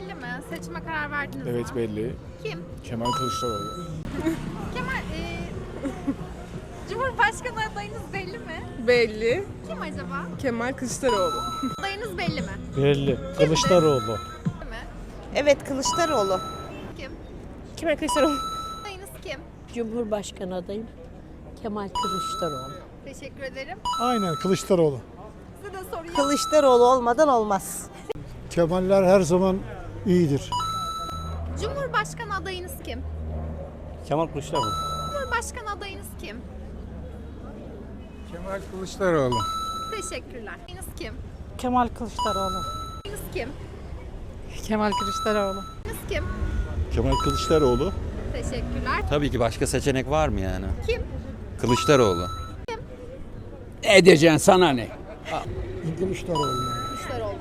Belli mi? Seçime karar verdiniz Evet mi? belli. Kim? Kemal Kılıçdaroğlu. Kemal, e, Cumhurbaşkanı adayınız belli mi? Belli. Kim acaba? Kemal Kılıçdaroğlu. Adayınız belli mi? Belli. Kılıçdaroğlu. Değil mi? Evet Kılıçdaroğlu. Kim? Kemal Kılıçdaroğlu. Adayınız kim? Cumhurbaşkanı adayım Kemal Kılıçdaroğlu. Teşekkür ederim. Aynen Kılıçdaroğlu. Size de sorayım. Kılıçdaroğlu olmadan olmaz. Kemaller her zaman iyidir. Cumhurbaşkanı adayınız kim? Kemal Kılıçdaroğlu. Cumhurbaşkanı adayınız kim? Kemal Kılıçdaroğlu. Teşekkürler. Adayınız kim? Kemal Kılıçdaroğlu. Adayınız kim? Kemal Kılıçdaroğlu. Adayınız kim? Kemal Kılıçdaroğlu. Teşekkürler. Tabii ki başka seçenek var mı yani? Kim? Kılıçdaroğlu. Edeceksin sana ne? Kılıçdaroğlu. Kılıçdaroğlu.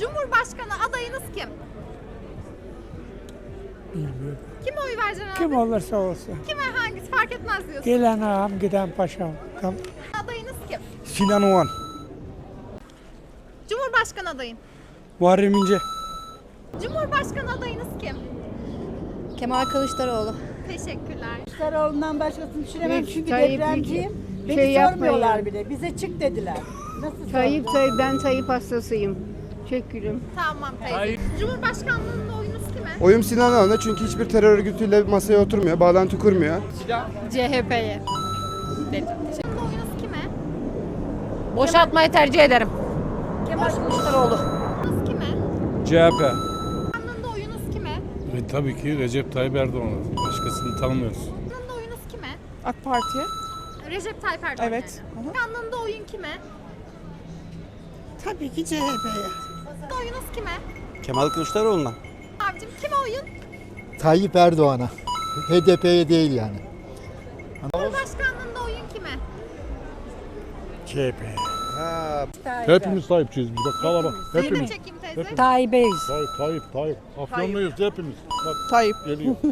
Cumhurbaşkanı adayınız kim? Bilmiyorum. Kime oy vereceksin abi? Kim olursa olsun. Kime hangisi fark etmez diyorsun. Gelen ağam giden paşam. Tam Adayınız kim? Sinan Oğan. Cumhurbaşkanı adayın. Muharrem İnce. Cumhurbaşkanı adayınız kim? Kemal Kılıçdaroğlu. Teşekkürler. Kılıçdaroğlu'ndan başkasını düşünemem çünkü Tayyip depremciyim. Beni şey sormuyorlar yapmayın. bile. Bize çık dediler. Nasıl Tayyip? Tayyip ben Tayyip hastasıyım. Teşekkürüm. Tamam teyze. Cumhurbaşkanlığında kime? Oyum Sinan Oğan'a çünkü hiçbir terör örgütüyle masaya oturmuyor, bağlantı kurmuyor. CHP'ye. Oyunuz kime? Boşaltmayı tercih ederim. Kemal Kılıçdaroğlu. Oyunuz kime? CHP. Cumhurbaşkanlığında oyunuz kime? Ve tabii ki Recep Tayyip Erdoğan'a. Başkasını tanımıyoruz. Cumhurbaşkanlığında oyunuz kime? AK Parti'ye. Recep Tayyip Erdoğan. Evet. yani. Oyun kime? Tabii ki CHP'ye. Cumhurbaşkanlığında oyunuz kime? Kemal Kılıçdaroğlu'na. Abicim kime oyun? Tayyip Erdoğan'a. HDP'ye değil yani. Cumhurbaşkanlığında oyun kime? CHP. Hepimiz sahipçiyiz biz. Bak kalabalık. Seni Hepimiz. çekeyim teyze. Tayyip'eyiz. Tayyip, Tayyip, Tayyip. Afyonluyuz hepimiz. Bak Tayyip. geliyor.